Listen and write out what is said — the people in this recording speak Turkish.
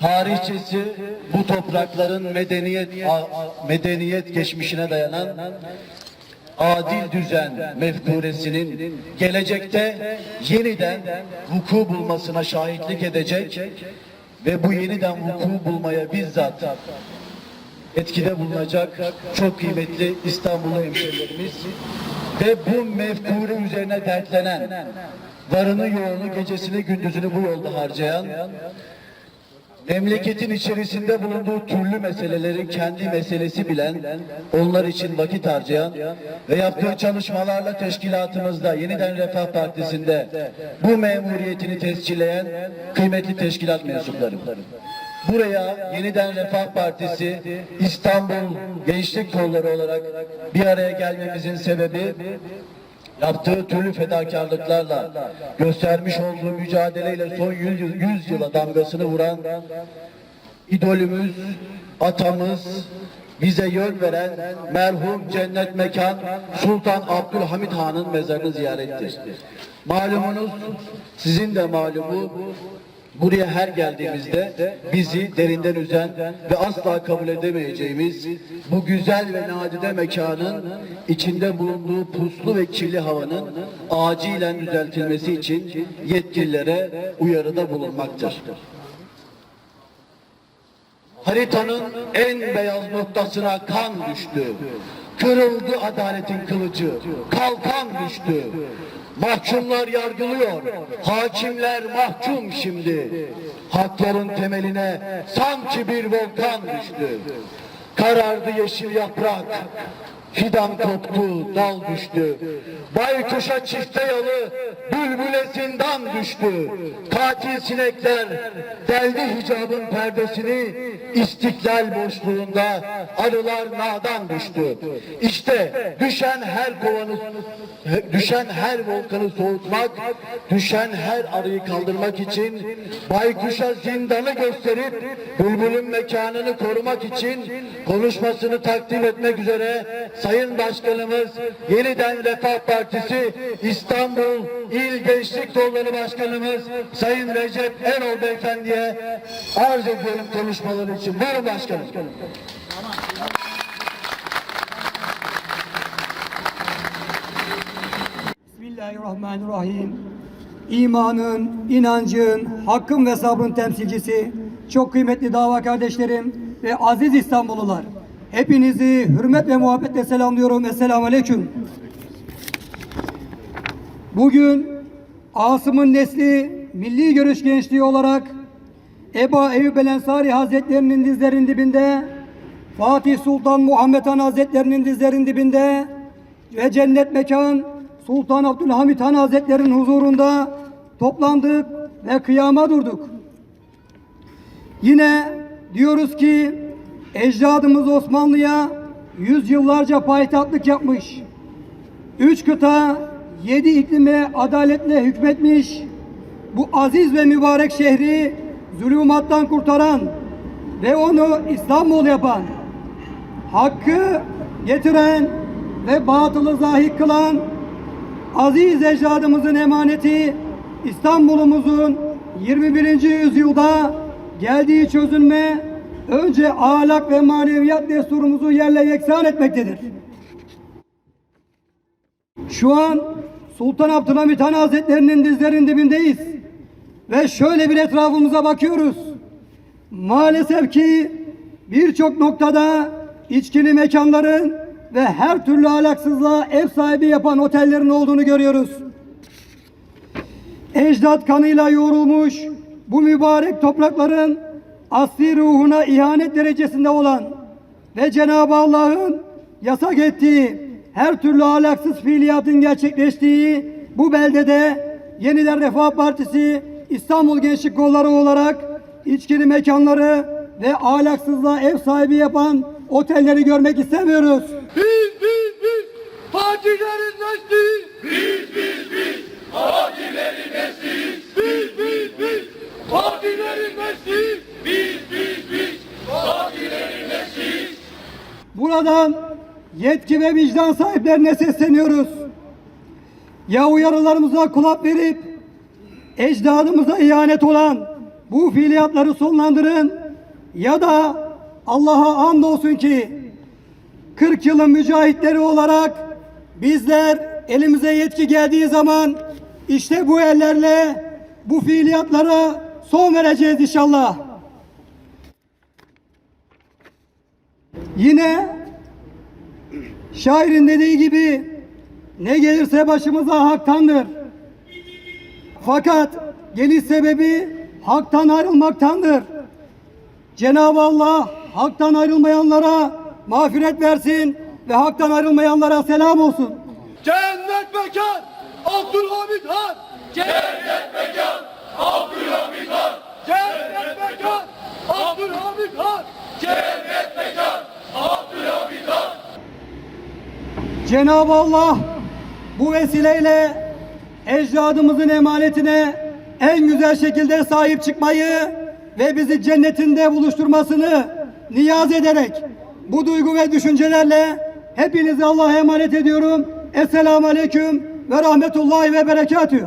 tarihçesi bu toprakların medeniyet medeniyet geçmişine dayanan adil düzen mefkuresinin gelecekte yeniden vuku bulmasına şahitlik edecek ve bu yeniden vuku bulmaya bizzat etkide bulunacak çok kıymetli İstanbullu hemşehrilerimiz ve bu mefkure üzerine dertlenen, varını yoğunu gecesini gündüzünü bu yolda harcayan, memleketin içerisinde bulunduğu türlü meselelerin kendi meselesi bilen, onlar için vakit harcayan ve yaptığı çalışmalarla teşkilatımızda Yeniden Refah Partisi'nde bu memuriyetini tescilleyen kıymetli teşkilat mensupları. Buraya Yeniden Refah Partisi İstanbul Gençlik Kolları olarak bir araya gelmemizin sebebi yaptığı türlü fedakarlıklarla göstermiş olduğu mücadeleyle son 100, yıl- 100 yıla damgasını vuran idolümüz, atamız, bize yön veren merhum cennet mekan Sultan Abdülhamit Han'ın mezarını ziyarettir. Malumunuz, sizin de malumu Buraya her geldiğimizde bizi derinden üzen ve asla kabul edemeyeceğimiz bu güzel ve nadide mekanın içinde bulunduğu puslu ve kirli havanın acilen düzeltilmesi için yetkililere uyarıda bulunmaktır. Haritanın en beyaz noktasına kan düştü. Kırıldı adaletin kılıcı. Kalkan düştü. Mahkumlar yargılıyor. Hakimler mahkum şimdi. Hakların temeline sanki bir volkan düştü. Karardı yeşil yaprak. Fidan koptu, dal düştü. Baykuşa çifte yalı, bülbüle zindan düştü. Katil sinekler deldi hicabın perdesini. İstiklal boşluğunda arılar nadan düştü. İşte düşen her kovanı, düşen her volkanı soğutmak, düşen her arıyı kaldırmak için baykuşa zindanı gösterip bülbülün mekanını korumak için konuşmasını takdim etmek üzere Sayın Başkanımız Yeniden Refah Partisi İstanbul İl Gençlik Kolları Başkanımız Sayın Recep Erol Beyefendi'ye arz ediyorum konuşmaları için. Buyurun başkanım. Bismillahirrahmanirrahim. İmanın, inancın, hakkın ve sabrın temsilcisi, çok kıymetli dava kardeşlerim ve aziz İstanbullular. Hepinizi hürmet ve muhabbetle selamlıyorum. Esselamu Aleyküm. Bugün Asım'ın nesli Milli Görüş Gençliği olarak Eba Eyyub El Ensari Hazretlerinin dizlerinin dibinde Fatih Sultan Muhammed Han Hazretlerinin dizlerinin dibinde ve cennet mekan Sultan Abdülhamit Han Hazretlerinin huzurunda toplandık ve kıyama durduk. Yine diyoruz ki ecdadımız Osmanlı'ya yüzyıllarca payitahtlık yapmış. Üç kıta, yedi iklime adaletle hükmetmiş. Bu aziz ve mübarek şehri zulümattan kurtaran ve onu İstanbul yapan, hakkı getiren ve batılı zahik kılan aziz ecdadımızın emaneti İstanbul'umuzun 21. yüzyılda geldiği çözülme önce ahlak ve maneviyat desturumuzu yerle yeksan etmektedir. Şu an Sultan Abdülhamit Han Hazretlerinin dizlerinin dibindeyiz. Ve şöyle bir etrafımıza bakıyoruz. Maalesef ki birçok noktada içkili mekanların ve her türlü ahlaksızlığa ev sahibi yapan otellerin olduğunu görüyoruz. Ecdat kanıyla yoğrulmuş bu mübarek toprakların asli ruhuna ihanet derecesinde olan ve Cenab-ı Allah'ın yasak ettiği her türlü ahlaksız fiiliyatın gerçekleştiği bu beldede Yeniden Refah Partisi İstanbul Gençlik Kolları olarak içkili mekanları ve ahlaksızlığa ev sahibi yapan otelleri görmek istemiyoruz. Buradan yetki ve vicdan sahiplerine sesleniyoruz. Ya uyarılarımıza kulak verip ecdadımıza ihanet olan bu fiiliyatları sonlandırın ya da Allah'a andolsun ki 40 yılın mücahitleri olarak bizler elimize yetki geldiği zaman işte bu ellerle bu fiiliyatlara son vereceğiz inşallah. Yine şairin dediği gibi ne gelirse başımıza haktandır. Fakat geliş sebebi haktan ayrılmaktandır. Cenab-ı Allah haktan ayrılmayanlara mağfiret versin ve haktan ayrılmayanlara selam olsun. Cennet mekan Abdülhamid Han. Cennet mekan Abdülhamid Han. Cennet mekan Abdülhamid Han. Cennet mekan Abdülhamid Han. Cenab-ı Allah bu vesileyle ecdadımızın emanetine en güzel şekilde sahip çıkmayı ve bizi cennetinde buluşturmasını niyaz ederek bu duygu ve düşüncelerle hepinizi Allah'a emanet ediyorum. Esselamu Aleyküm ve Rahmetullahi ve Berekatühü.